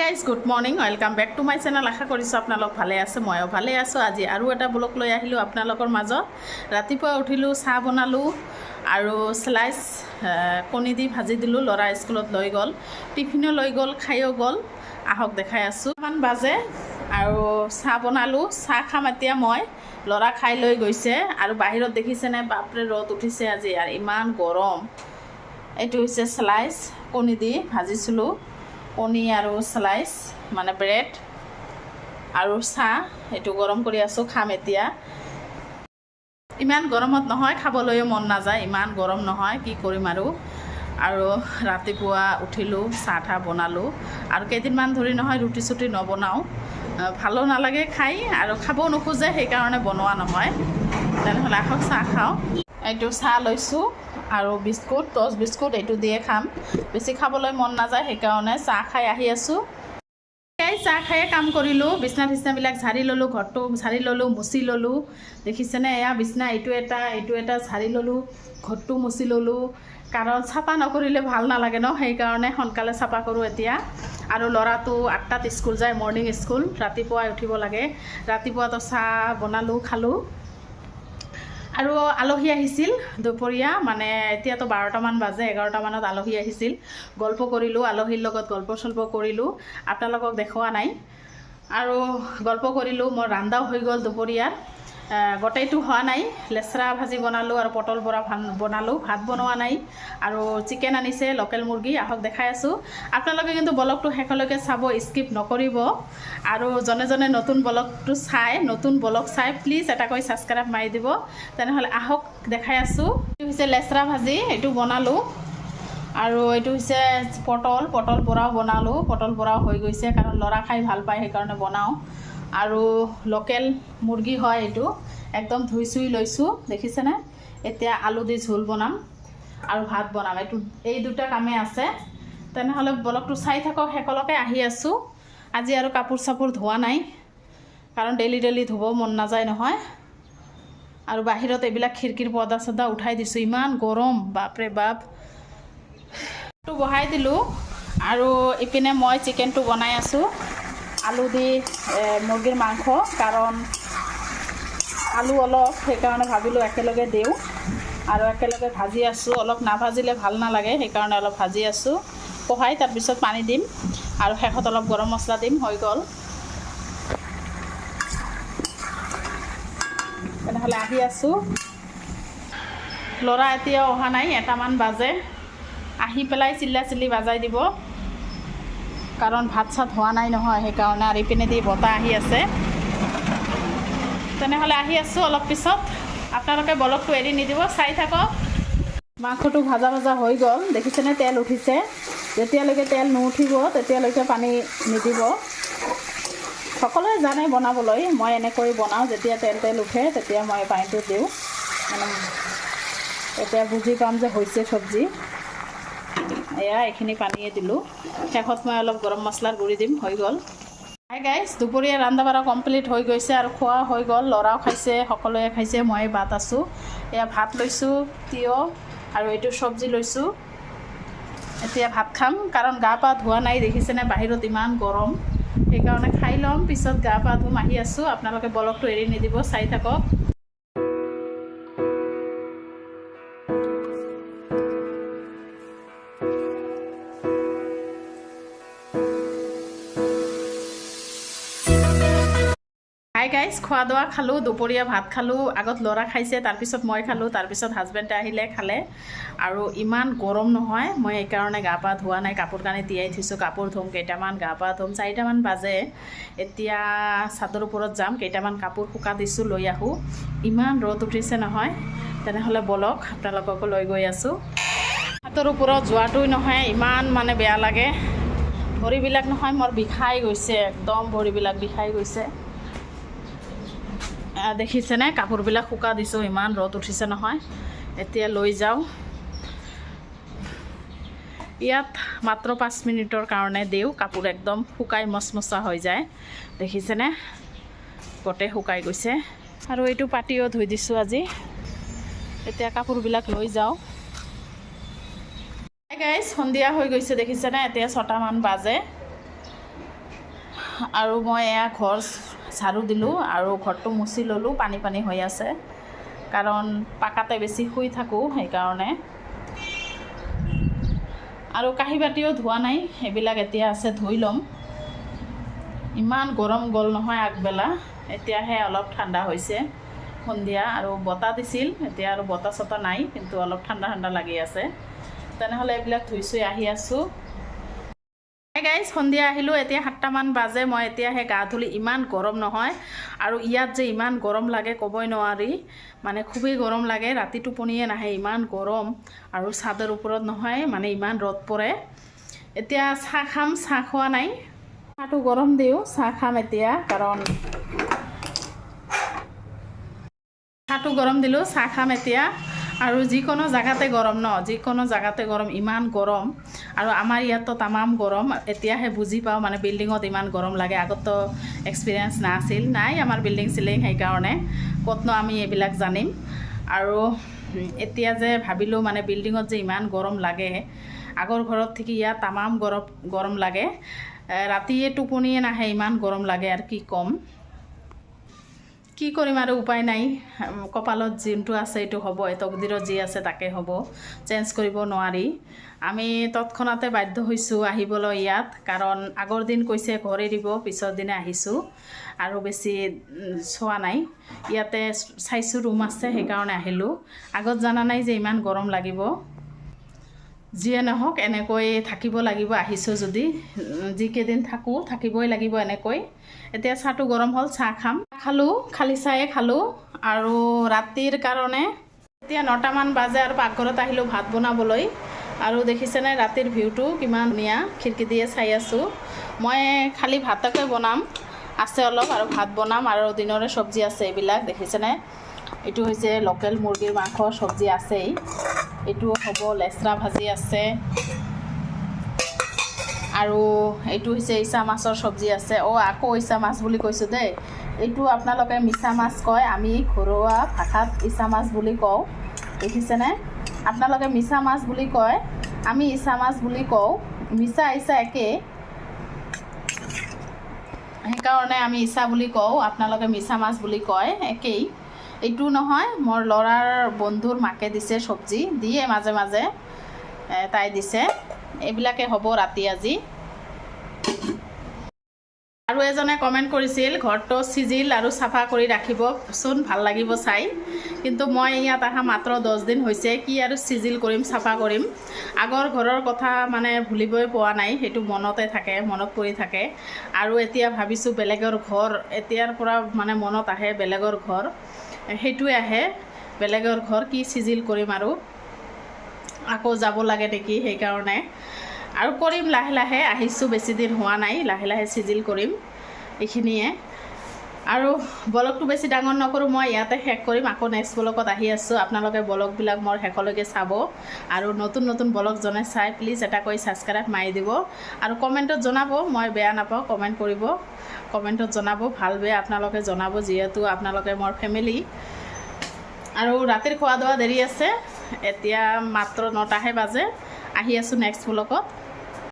Guys good morning welcome back to my channel আশা কৰিছোঁ আপোনালোক ভালে আছে, ময়ো ভালে আছোঁ। আজি আৰু এটা ব্লগ লৈ আহিলোঁ আপোনালোকৰ মাজত। ৰাতিপুৱা উঠিলোঁ, চাহ বনালোঁ আৰু শ্লাইচ কণী দি ভাজি দিলোঁ। ল'ৰা স্কুলত লৈ গ'ল, টিফিনো লৈ গ'ল খায়ো গ'ল। আহক দেখাই আছোঁ। ইমান বাজে আৰু চাহ বনালোঁ। চাহ খাম এতিয়া মই। ল'ৰা খাই লৈ গৈছে আৰু বাহিৰত দেখিছেনে বাপৰে, ৰ'দ উঠিছে আজি। আৰু ইমান গৰম। এইটো হৈছে শ্লাইচ কণী দি ভাজিছিলোঁ। কণী আৰু শ্লাইচ মানে ব্ৰেড আৰু চাহ, এইটো গৰম কৰি আছোঁ, খাম এতিয়া। ইমান গৰমত নহয়, খাবলৈও মন নাযায়, ইমান গৰম নহয়, কি কৰিম আৰু। আৰু ৰাতিপুৱা উঠিলোঁ, চাহ তাহ বনালোঁ। আৰু কেইদিনমান ধৰি নহয়, ৰুটি চুটি নবনাওঁ। ভালো নালাগে খাই, আৰু খাবও নোখোজে, সেইকাৰণে বনোৱা নহয়। তেনেহ'লে আহক, চাহ খাওঁ। এইটো চাহ লৈছোঁ আৰু বিস্কুট, টচ বিস্কুট এইটো দিয়ে খাম। বেছি খাবলৈ মন নাযায়, সেইকাৰণে চাহ খাই আহি আছোঁ। এই চাহ খায়ে কাম কৰিলোঁ বিচনা বিচনাবিলাক ঝাৰি ল'লোঁ, ঘৰটো ঝাৰি ল'লোঁ, মুচি ল'লোঁ। দেখিছেনে? এয়া বিচনা এইটো এটা এইটো এটা, ঝাৰি ল'লোঁ, ঘৰটো মুচি ল'লোঁ। কাৰণ চাফা নকৰিলে ভালো নালাগে ন? সেইকাৰণে সোনকালে চাফা কৰোঁ এতিয়া। আৰু ল'ৰাটো আঠটাত স্কুল যায়, মৰ্ণিং স্কুল, ৰাতিপুৱাই উঠিব লাগে। ৰাতিপুৱাতো চাহ বনালোঁ, খালোঁ। আৰু আলহী আহিছিল দুপৰীয়া মানে এতিয়াতো বাৰটামান বাজে, এঘাৰটামানত আলহী আহিছিল। গল্প কৰিলোঁ, আলহীৰ লগত গল্প চল্প কৰিলোঁ, আপোনালোকক দেখুওৱা নাই। আৰু গল্প কৰিলোঁ, মোৰ ৰান্দাও হৈ গ'ল দুপৰীয়াৰ। গোটেইটো হোৱা নাই। লেচৰা ভাজি বনালোঁ আৰু পটল বৰা বনালোঁ, ভাত বনোৱা নাই। আৰু চিকেন আনিছে লোকেল মুৰ্গী, আহক দেখাই আছোঁ। আপোনালোকে কিন্তু ব্লগটো শেষলৈকে চাব স্কিপ নকৰিব। আৰু জনে জনে নতুন ব্লগটো চাই, নতুন ব্লগ চাই প্লিজ এটাকৈ ছাবস্ক্ৰাইব মাৰি দিব। তেনেহ'লে আহক, দেখাই আছোঁ। এইটো হৈছে লেচৰা ভাজি, এইটো বনালোঁ। আৰু এইটো হৈছে পটল পটল বৰাও বনালোঁ। পটল বৰাও হৈ গৈছে, কাৰণ ল'ৰা খাই ভালো পায়, সেইকাৰণে বনাওঁ। আৰু লোকেল মুৰ্গী হয় এইটো। একদম ধুই চুই লৈছোঁ, দেখিছেনে? এতিয়া আলু দি ঝোল বনাম আৰু ভাত বনাম। এইটো, এই দুটা কামেই আছে। তেনেহ'লে ব্লগটো চাই থাকক, শেষলৈকে আহি আছোঁ। আজি আৰু কাপোৰ চাপোৰ ধোৱা নাই, কাৰণ ডেইলি ডেইলি ধুব মন নাযায় নহয়। আৰু বাহিৰত এইবিলাক খিৰিকীৰ পৰ্দা চৰ্দা উঠাই দিছোঁ, ইমান গৰম, বাপৰে বাপ। বহাই দিলোঁ আৰু ইপিনে মই চিকেনটো বনাই আছোঁ। আলু দি মুৰ্গীৰ মাংস, কাৰণ আলু অলপ, সেইকাৰণে ভাবিলোঁ একেলগে দিওঁ। আৰু একেলগে ভাজি আছোঁ, অলপ নাভাজিলে ভালো নালাগে, সেইকাৰণে অলপ ভাজি আছোঁ। বহাই তাৰপিছত পানী দিম, আৰু শেষত অলপ গৰম মছলা দিম, হৈ গ'ল। তেনেহ'লে আহি আছোঁ। ল'ৰা এতিয়াও অহা নাই, এটামান বাজে। আহি পেলাই চিল্লা চিল্লি বাজাই দিব। কাৰণ ভাত চাত হোৱা নাই নহয়, সেইকাৰণে আৰু ইপিনে দি বতাহ আহি আছে। তেনেহ'লে আহি আছোঁ অলপ পিছত। আপোনালোকে বলকটো এৰি নিদিব, চাই থাকক। মাংসটো ভাজা ভাজা হৈ গ'ল, দেখিছেনে? তেল উঠিছে। যেতিয়ালৈকে তেল নুঠিব তেতিয়ালৈকে পানী নিদিব। সকলোৱে জানে বনাবলৈ, মই এনেকৈ বনাওঁ, যেতিয়া তেল তেল উঠে, তেতিয়া মই পানীটো দিওঁ। মানে এতিয়া বুজি পাম যে হৈছে চব্জি। এয়া এইখিনি পানীয়ে দিলোঁ। শেষত মই অলপ গৰম মছলাৰ গুড়ি দিম, হৈ গ'ল। হাই গাইজ দুপৰীয়া ৰন্ধা বঢ়া কমপ্লিট হৈ গৈছে আৰু খোৱা হৈ গ'ল। ল'ৰাও খাইছে, সকলোৱে খাইছে মই ভাত আছোঁ। এয়া ভাত লৈছোঁ, তিয়ঁহ আৰু এইটো চব্জি লৈছোঁ। এতিয়া ভাত খাম, কাৰণ গা পা ধোৱা নাই দেখিছেনে বাহিৰত ইমান গৰম। সেইকাৰণে খাই ল'ম, পিছত গা পা ধুম, আহি আছোঁ। আপোনালোকে ব্লগটো এৰি নিদিব, চাই থাকক। গাইজ খোৱা দোৱা খালোঁ, দুপৰীয়া ভাত খালোঁ, আগত ল'ৰা খাইছে, তাৰপিছত মই খালোঁ, তাৰপিছত হাজবেণ্ডে আহিলে, খালে। আৰু ইমান গৰম নহয়, মই এইকাৰণে গা পা ধোৱা নাই, কাপোৰ কানি তিয়াই থৈছোঁ, কাপোৰ ধুম, কেইটামান গা পা ধুম, চাৰিটামান বাজে। এতিয়া চাদৰ ওপৰত যাম, কেইটামান কাপোৰ শুকা দিছোঁ, লৈ আহোঁ। ইমান ৰ'দ উঠিছে নহয়, তেনেহ'লে বলক, আপোনালোককো লৈ গৈ আছোঁ। হাতৰ ওপৰত যোৱাটোই নহয়, ইমান মানে বেয়া লাগে। ভৰিবিলাক নহয়, মোৰ বিষাই গৈছে, একদম ভৰিবিলাক বিষাই গৈছে। দেখিছেনে কাপোৰবিলাক শুকা দিছোঁ, ইমান ৰ'দ উঠিছে নহয়। এতিয়া লৈ যাওঁ। ইয়াত মাত্ৰ পাঁচ মিনিটৰ কাৰণে দিওঁ, কাপোৰ একদম শুকাই মচমচা হৈ যায়। দেখিছেনে গোটেই শুকাই গৈছে। আৰু এইটো পাতিও ধুই দিছোঁ আজি। এতিয়া কাপোৰবিলাক লৈ যাওঁ। গাইজ সন্ধিয়া হৈ গৈছে দেখিছেনে এতিয়া ছটামান বাজে। আৰু মই এয়া ঘৰ ঝাৰু দিলোঁ আৰু ঘৰটো মুচি ল'লোঁ পানী পানী হৈ আছে। কাৰণ পাকাতে বেছি শুই থাকোঁ সেইকাৰণে। আৰু কাঁহী বাতিও ধোৱা নাই সেইবিলাক এতিয়া আছে ধুই ল'ম। ইমান গৰম গ'ল নহয় আগবেলা এতিয়াহে অলপ ঠাণ্ডা হৈছে সন্ধিয়া আৰু বতাহ দিছিল এতিয়া আৰু বতাহ চতাহ নাই কিন্তু অলপ ঠাণ্ডা ঠাণ্ডা লাগি আছে। তেনেহ'লে এইবিলাক ধুই চুই আহি আছোঁ। গাইজ সন্ধিয়া আহিলোঁ এতিয়া সাতটামান বাজে মই এতিয়াহে গা ধুলি ইমান গৰম নহয়। আৰু ইয়াত যে ইমান গৰম লাগে ক'বই নোৱাৰি। মানে খুবেই গৰম লাগে ৰাতি টোপনিয়ে নাহে ইমান গৰম। আৰু চাদৰ ওপৰত নহয় মানে ইমান ৰ'দ পৰে। এতিয়া চাহ খাম চাহ খোৱা নাই। চাহটো গৰম দিওঁ চাহ খাম এতিয়া কাৰণ চাহটো গৰম দিলোঁ চাহ খাম এতিয়া। আৰু যিকোনো জেগাতে গৰম ন যিকোনো জেগাতে গৰম ইমান গৰম। আৰু আমাৰ ইয়াততো তামাম গৰম, এতিয়াহে বুজি পাওঁ মানে বিল্ডিঙত ইমান গৰম লাগে, আগততো এক্সপিৰিয়েঞ্চ নাছিল, নাই আমাৰ বিল্ডিং চিল্ডিং সেইকাৰণে, ক'তনো আমি এইবিলাক জানিম। আৰু এতিয়া যে ভাবিলোঁ মানে বিল্ডিঙত যে ইমান গৰম লাগে, আগৰ ঘৰত থাকি ইয়াত তামাম গৰম গৰম লাগে। ৰাতিয়ে টোপনিয়ে নাহে, ইমান গৰম লাগে আৰু কি ক'ম। কি কৰিম আৰু উপায় নাই। কপালত যোনটো আছে, এইটো হ'ব তকদিৰত যি আছে তাকে হ'ব চেঞ্জ কৰিব নোৱাৰি। আমি তৎক্ষণাতে বাধ্য হৈছোঁ আহিবলৈ ইয়াত, কাৰণ আগৰ দিন কৈছে ঘৰে দিব, পিছৰ দিনা আহিছোঁ, আৰু বেছি চোৱা নাই। ইয়াতে চাইছোঁ ৰুম আছে, সেইকাৰণে আহিলোঁ। আগত জানা নাই যে ইমান গৰম লাগিব। যিয়ে নহওক, এনেকৈ থাকিব লাগিব, আহিছোঁ যদি। যিকেইদিন থাকোঁ, থাকিবই লাগিব এনেকৈ। এতিয়া চাহটো গৰম হ'ল, চাহ খাম। খালোঁ, খালী চাহে খালোঁ। আৰু ৰাতিৰ কাৰণে এতিয়া নটামান বাজে আৰু পাকঘৰত আহিলোঁ ভাত বনাবলৈ। আৰু দেখিছেনে ৰাতিৰ ভিউটো কিমান ধুনীয়া, খিৰিকী দিয়ে চাই আছোঁ। মই খালী ভাতকে বনাম, আছে অলপ আৰু ভাত বনাম আৰু দিনৰে চব্জি আছে এইবিলাক, দেখিছেনে? এইটো হৈছে লোকেল মুৰ্গীৰ মাংস চব্জি আছেই। এইটো হ'ব লেচৰা ভাজি আছে। আৰু এইটো হৈছে ইচা মাছৰ চব্জি আছে। অঁ, আকৌ ইচা মাছ বুলি কৈছোঁ দেই। এইটো আপোনালোকে মিছা মাছ কয়, আমি ঘৰুৱা ভাষাত ইচা মাছ বুলি কওঁ। দেখিছেনে? আপোনালোকে মিছা মাছ বুলি কয়, আমি ইচা মাছ বুলি কওঁ। মিছা ইচা একেই। সেইকাৰণে আমি ইচা বুলি কওঁ, আপোনালোকে মিছা মাছ বুলি কয়, একেই। এইটো নহয়, মোৰ ল'ৰাৰ বন্ধুৰ মাকে দিছে চব্জি, দিয়ে মাজে মাজে তাই দিছে। এইবিলাকে হ'ব ৰাতি আজি। আৰু এজনে কমেণ্ট কৰিছিল, ঘৰটো চিজিল আৰু চাফা কৰি ৰাখিবচোন, ভালো লাগিব চাই। কিন্তু মই ইয়াত অহা মাত্ৰ দহ দিন হৈছে, কি আৰু চিজিল কৰিম, চাফা কৰিম। আগৰ ঘৰৰ কথা মানে ভুলিবই পোৱা নাই, সেইটো মনতে থাকে, মনত পৰি থাকে। আৰু এতিয়া ভাবিছোঁ, বেলেগৰ ঘৰ, এতিয়াৰ পৰা মানে মনত আহে বেলেগৰ ঘৰ। সেইটোৱে আহে। বেলেগৰ ঘৰ কি চিজিল কৰিম আৰু। আকৌ যাব লাগে নেকি সেইকাৰণে। আৰু কৰিম লাহে লাহে, আহিছোঁ বেছিদিন হোৱা নাই, লাহে লাহে চিজিল কৰিম। এইখিনিয়ে। আৰু ব্লগটো বেছি ডাঙৰ নকৰোঁ, মই ইয়াতে শেষ কৰিম। আকৌ নেক্সট ব্লগত আহি আছোঁ। আপোনালোকে ব্লগবিলাক মোৰ শেষলৈকে চাব। আৰু নতুন নতুন ব্লগ জনে চাই প্লিজ এটা কৰি ছাবস্ক্ৰাইব মাৰি দিব। আৰু কমেণ্টত জনাব, মই বেয়া নাপাওঁ কমেণ্ট কৰিব। কমেণ্টত জনাব, ভালো বেয়া আপোনালোকে জনাব, যিহেতু আপোনালোকে মোৰ ফেমিলি আৰু ৰাতিৰ খোৱা দোৱা দেৰি আছে। এতিয়া মাত্ৰ নটাহে বাজে। আহি আছোঁ নেক্সট ব্লগত